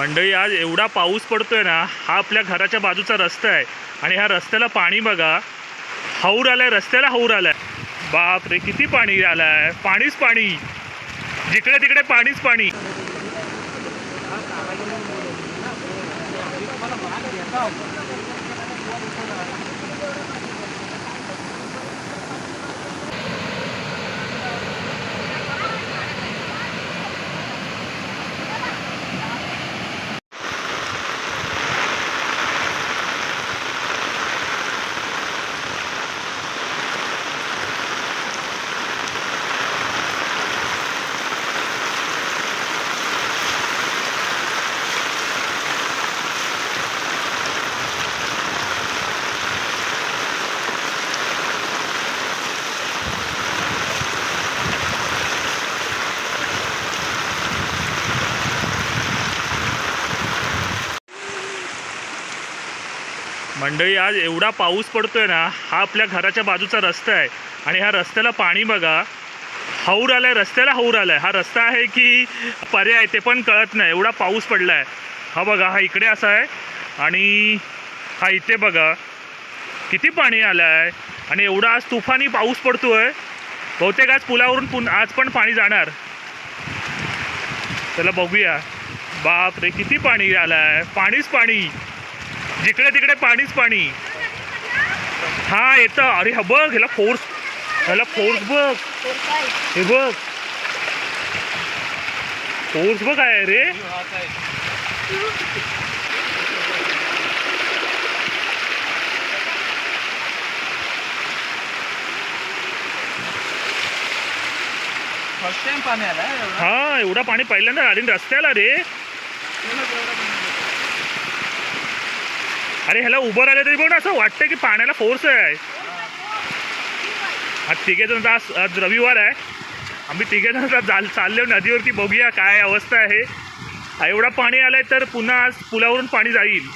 मंडळी आज एवढा पाऊस पडतोय ना हा आपल्या घराच्या बाजूचा रस्ता आहे. आणि ह्या रस्त्याला पाणी बघा हौर आलाय रस्त्याला हौर आलाय. बाप रे किती पाणी आलाय. पाणीच पाणी. जिकडे तिकडे पाणीच पाणी. मंडळी आज एवढा पाऊस पडतोय ना हा आपल्या घराच्या बाजूचा रस्ता आहे. आणि ह्या रस्त्याला पाणी बघा हौर आलाय रस्त्याला हौर आलाय. हा रस्ता आहे की पर्याय ते पण कळत नाही. एवढा पाऊस पडलाय. हा बघा हा इकडे असा आहे. आणि हा इथे बघा किती पाणी आलं आहे आणि एवढा आज तुफानी पाऊस पडतोय. बहुतेक आज पुलावरून पुन आज पण पाणी जाणार. चला बघूया. बाप रे किती पाणी आलं आहे पाणीच पाणी. जिकडे तिकडे पाणीच पाणी. हा येतं. अरे हा बघ ह्याला फोर्स ह्याला फोर्स बघ. हे बघ. फोर्स बघ आहे रे? हा एवढा पाणी पहिल्यांदा आले रस्त्याला रे. अरे ह्याला उभं राहिलं तरी बघ असं वाटतं की पाण्याला फोर्स आहे. आज तिघे जण आज आज रविवार आहे. आम्ही तिघे जण आता चाल चाललो नदीवरती बघूया काय अवस्था आहे. एवढा पाणी आलाय तर पुन्हा आज पुलावरून पाणी जाईल.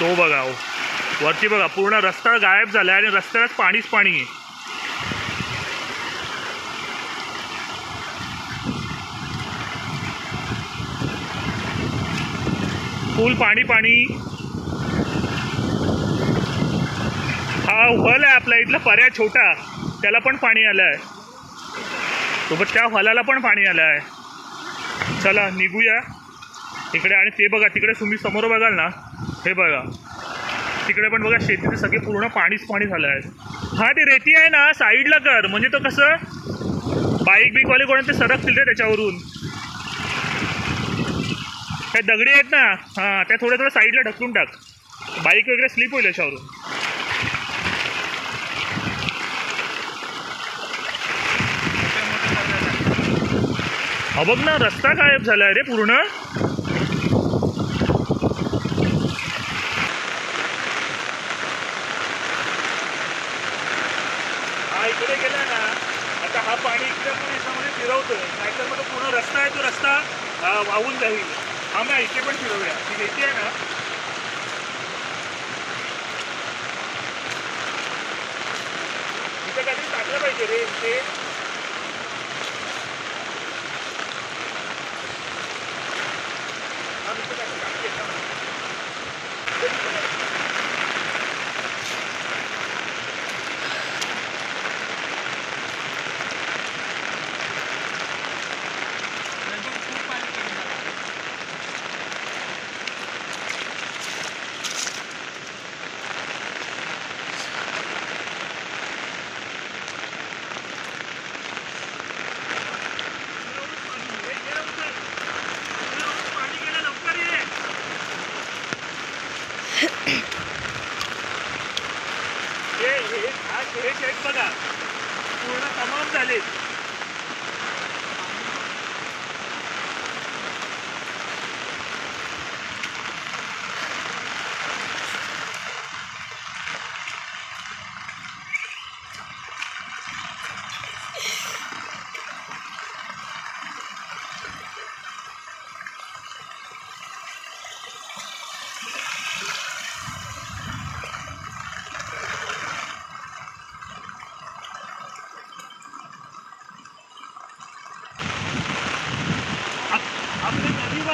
तो बघा वरती बघा पूर्ण रस्ता गायब झाला आणि रस्त्यालाच पाणीच पाणी आहे. फुल पाणी पाणी. हा हल आहे आपला इथला पर्याय छोटा. त्याला पण पाणी आलं आहे सोबत त्या हलाला पण पाणी आलं आहे चला निघूया. इकडे आणि ते बघा तिकडे तुम्ही समोर बघाल ना हे बघा. तिकडे पण बघा शेतीचे सगळे पूर्ण पाणीच पाणी झालं आहे. हा ते रेती आहे ना साईडला कर. म्हणजे तो कसं बाईक बिकवाले कोणा ते सरकतील रे त्याच्यावरून. त्या दगडी आहेत ना हां त्या थोड्या थोड्या साईडला ढकलून टाक. बाईक वगैरे स्लिप होईल याच्यावरून. अ बघ ना रस्ता गायब झालाय रे पूर्ण. हा इकडे गेला ना आता हा पाणी इकडे पण याच्यामध्ये फिरवतोय. नाहीतर मग पूर्ण रस्ता आहे तो रस्ता वाहून जाईल. हा ना इथे पण फिरवूया. ती रेती आहे ना. इथे काहीतरी टाकलं पाहिजे रे ते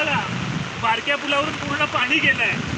पुलाला बारक्या पुलावरून पूर्ण पाणी गेलं आहे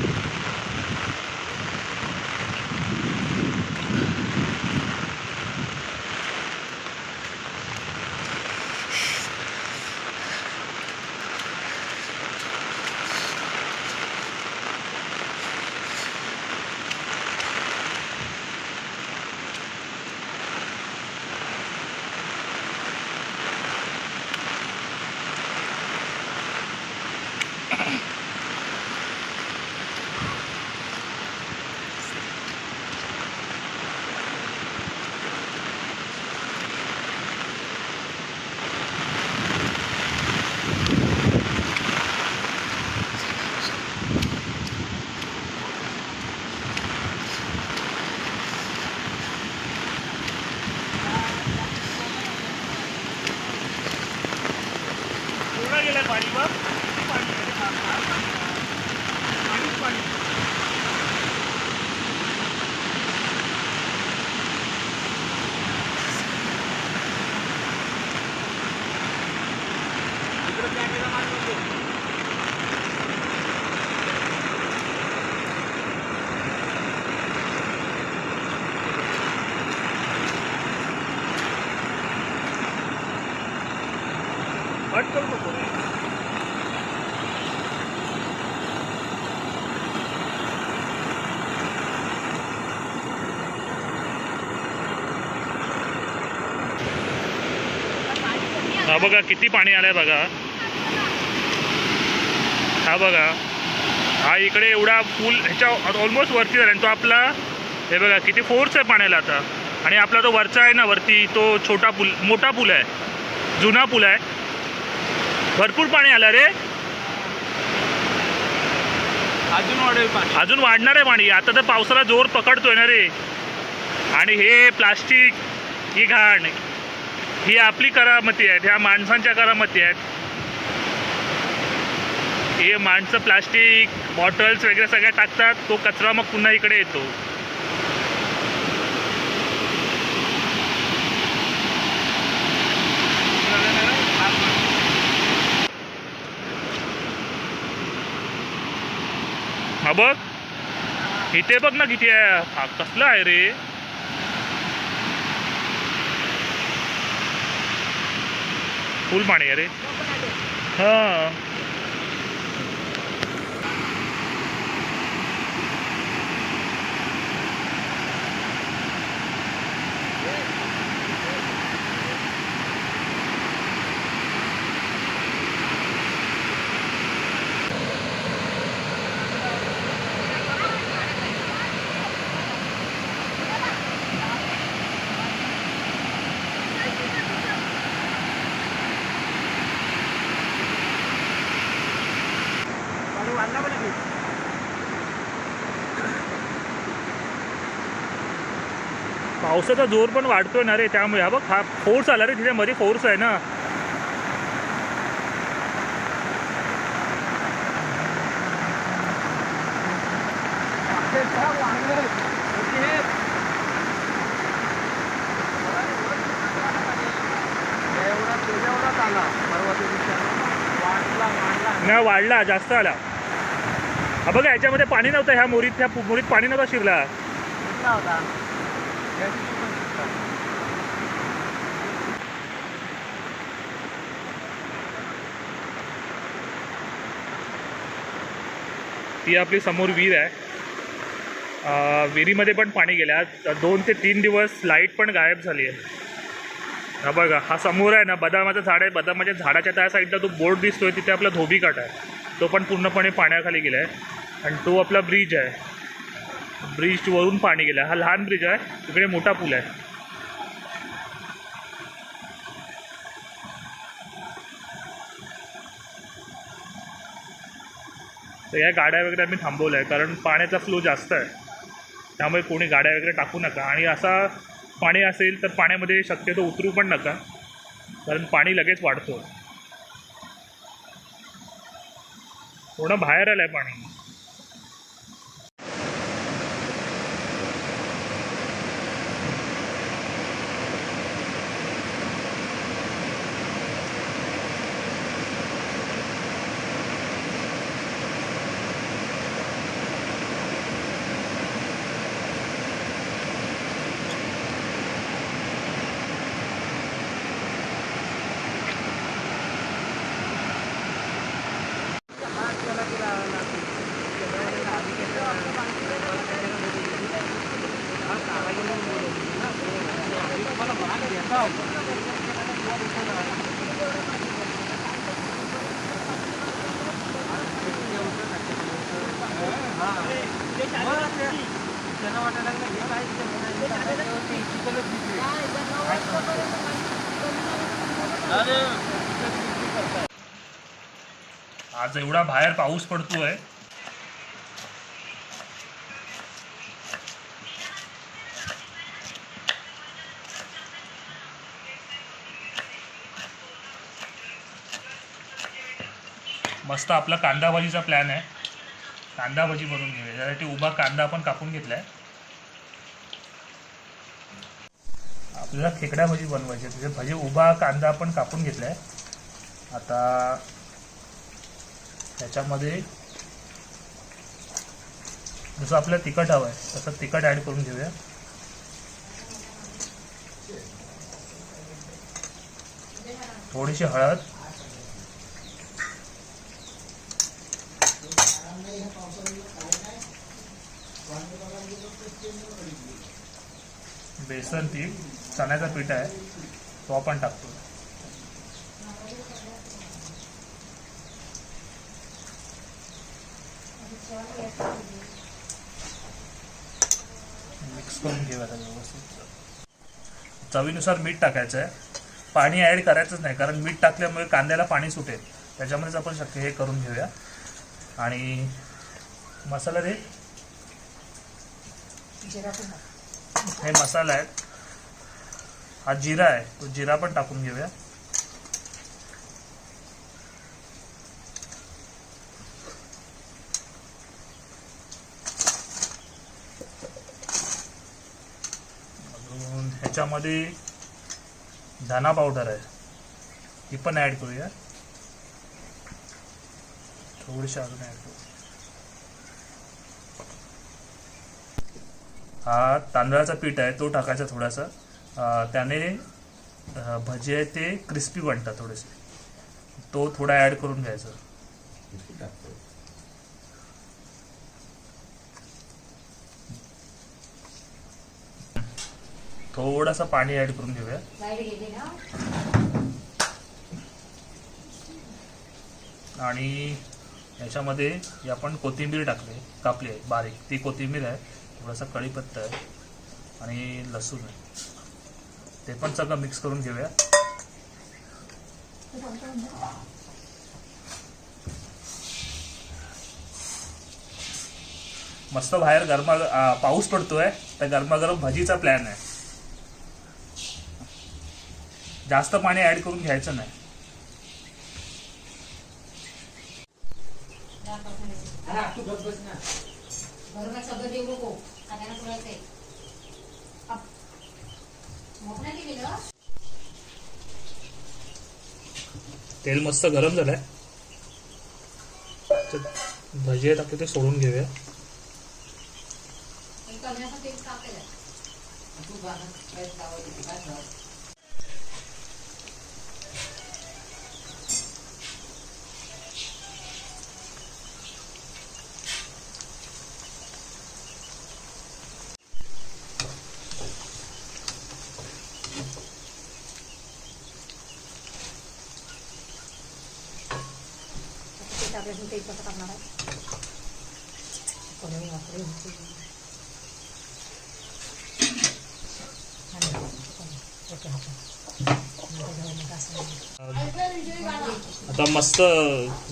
हा बघा किती पाणी आलंय बघा. हा बघा. हा इकडे एवढा पूल ह्याच्या ऑलमोस्ट वरती झाला आणि तो आपला हे बघा किती फोर्स आहे पाण्याला आता. आणि आपला तो वरचा आहे ना वरती तो छोटा पूल मोठा पूल आहे. जुना पूल आहे. भरपूर पाणी आलं रे. अजून वाढेल अजून वाढणार आहे पाणी. आता तर पावसाला जोर पकडतोय ना रे. आणि हे प्लास्टिक ही घाण ही आपली करामती आहेत ह्या माणसांच्या करामती आहेत. हे माणसं प्लास्टिक बॉटल्स वगैरे सगळ्या टाकतात तो कचरा मग पुन्हा इकडे येतो. हा बघ. इथे बघ ना किती आहे. कसलं आहे रे? फुल पाणी आहे रे. हा. पावसाचा जोर पण वाढतोय ना रे त्यामुळे. हा बघ हा फोर्स आला रे तिथे मध्ये फोर्स आहे ना वाढला जास्त आला. हा बघा याच्यामध्ये पाणी नव्हतं ह्या मोरीत ह्या मोरीत पाणी नव्हता शिरला. ती आपली समोर विहीर आहे. विहिरीमध्ये पण पाणी गेलं. दोन ते तीन दिवस लाइट पण गायब झाली आहे. हा बघा हा समोर आहे ना बदामाचं झाड आहे. बदामाच्या झाडाच्या त्या साईडला तो बोर्ड दिसतोय तिथे आपला धोबी काट आहे. तो पण पूर्णपणे पाण्याखाली गेला आहे आणि तो आपला ब्रिज आहे. ब्रिजवरून पाणी गेलं आहे हा लहान ब्रिज आहे. तिकडे मोठा पूल आहे. तर या गाड्या वगैरे आम्ही थांबवल्या आहे कारण पाण्याचा फ्लो जास्त आहे. त्यामुळे कोणी गाड्या वगैरे टाकू नका. आणि असा पाणी असेल तर पाण्यामध्ये शक्यतो उतरू पण नका. कारण पाणी लगेच वाढतो. पूर्ण बाहेर आलं आहे पाणी. आज एवढा बाहेर पाऊस पडतोय. मस्त आपला कांदा भाजीचा प्लॅन आहे. कांदा भाजी बनवून घेऊया. त्यासाठी उभा कांदा आपण कापून घेतलाय. आपल्याला खेकडा भाजी बनवायची आहे. म्हणजे भाजी उभा कांदा आपण कापून घेतलाय. आता त्याच्यामध्ये जसं आपल्याला तिखट हवं आहे तसं तिखट ॲड करून घेऊया. थोडीशी हळद. बेसन पीठ चण्याचा पीठ आहे तो आपण टाकतो. मिक्स करून घेऊया व्यवस्थित. चवीनुसार मीठ टाकायचं आहे. पाणी ॲड करायचंच नाही कारण मीठ टाकल्यामुळे कांद्याला पाणी सुटेल. त्याच्यामध्येच आपण शक्य हे करून घेऊया. आणि मसाला रे. हे मसाला आहेत. हा जिरा आहे. तो जिरा पण टाकून घेऊया. अजून ह्याच्यामध्ये धना पावडर आहे. ती पण ॲड करूया. थोडीशी अजून ॲड करू. हा तांदळाचा पीठ आहे तो टाकायचा थोडासा. त्याने भजी आहे ते क्रिस्पी बनतात थोडेसे. तो थोडा ॲड करून घ्यायचा. थोडासा पाणी ॲड करून घेऊया. आणि याच्यामध्ये आपण कोथिंबीर टाकली कापली आहे बारीक. ती कोथिंबीर आहे. थोडासा कढीपत्ता आहे आणि लसूण आहे. ते पण सगळं मिक्स करून घेऊया. मस्त बाहेर गरमा पाऊस पडतोय. तर गरमागरम भजीचा प्लॅन आहे. जास्त पाणी ऍड करून घ्यायचं नाही. अरे तू गप बस ना. सगळ्यांना तेल मस्त गरम झालंय. भजी आहेत आपले ते सोडून घेऊया. तेल टाकलेलं आहे. तू गाणं काय लावायचं, काय लावायचं? आता ते टाकल्याशिवाय ते कसं करणार आहे अरे बापरे. आणि आता मस्त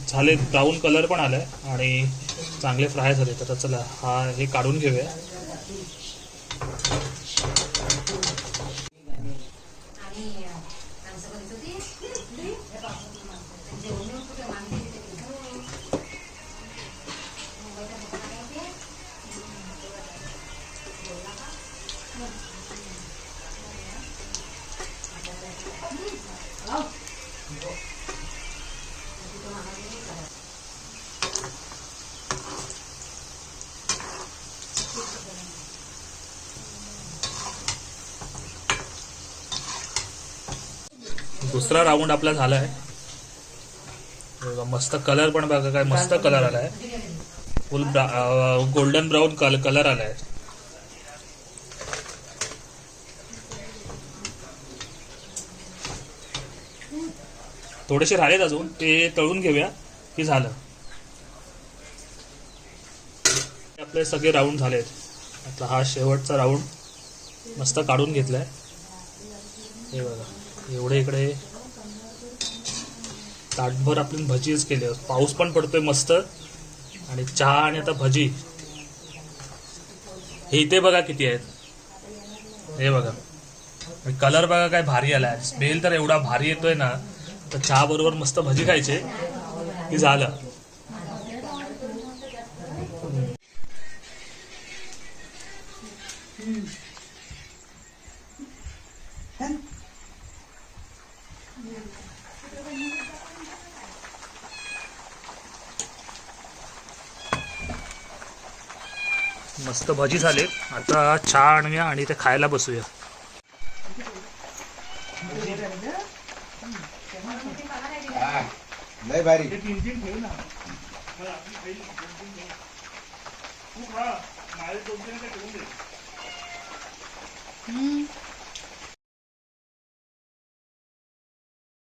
झाले ब्राऊन कलर पण आलाय आणि चांगले फ्राय झाले तर चला हा हे काढून घेऊया आणि अं, माणसं बघित होती जेवण येऊन कुठे मागे गेली तरी. मुंबईच्या दुकानात होते. जेवला का? हॅलो? तिथून आम्हाला नाही करायचं. दुसरा राऊंड आपला झालाय. मस्त कलर पण बघा काय मस्त कलर आलाय. फुल गोल्डन ब्राऊन कल कलर आलाय. थोडेसे राहिलेत अजून. ते तळून घेऊया. की झालं. आपले सगळे राऊंड झालेत. आता हा शेवटचा राऊंड मस्त काढून घेतलाय. हे बघा. एवढे इकडे. ताटभर आपण भजीच केली. पाऊस पण पडतोय मस्त. आणि चहा आणि आता भजी. हे इथे बघा किती आहेत. हे बघा. कलर बघा काय भारी आलाय. स्मेल तर एवढा भारी येतोय ना. तर चहा बरोबर मस्त भजी खायचे. की झालं. मस्त भजी झालेत आता चहा आणूया आणि ते खायला बसूया. भारी.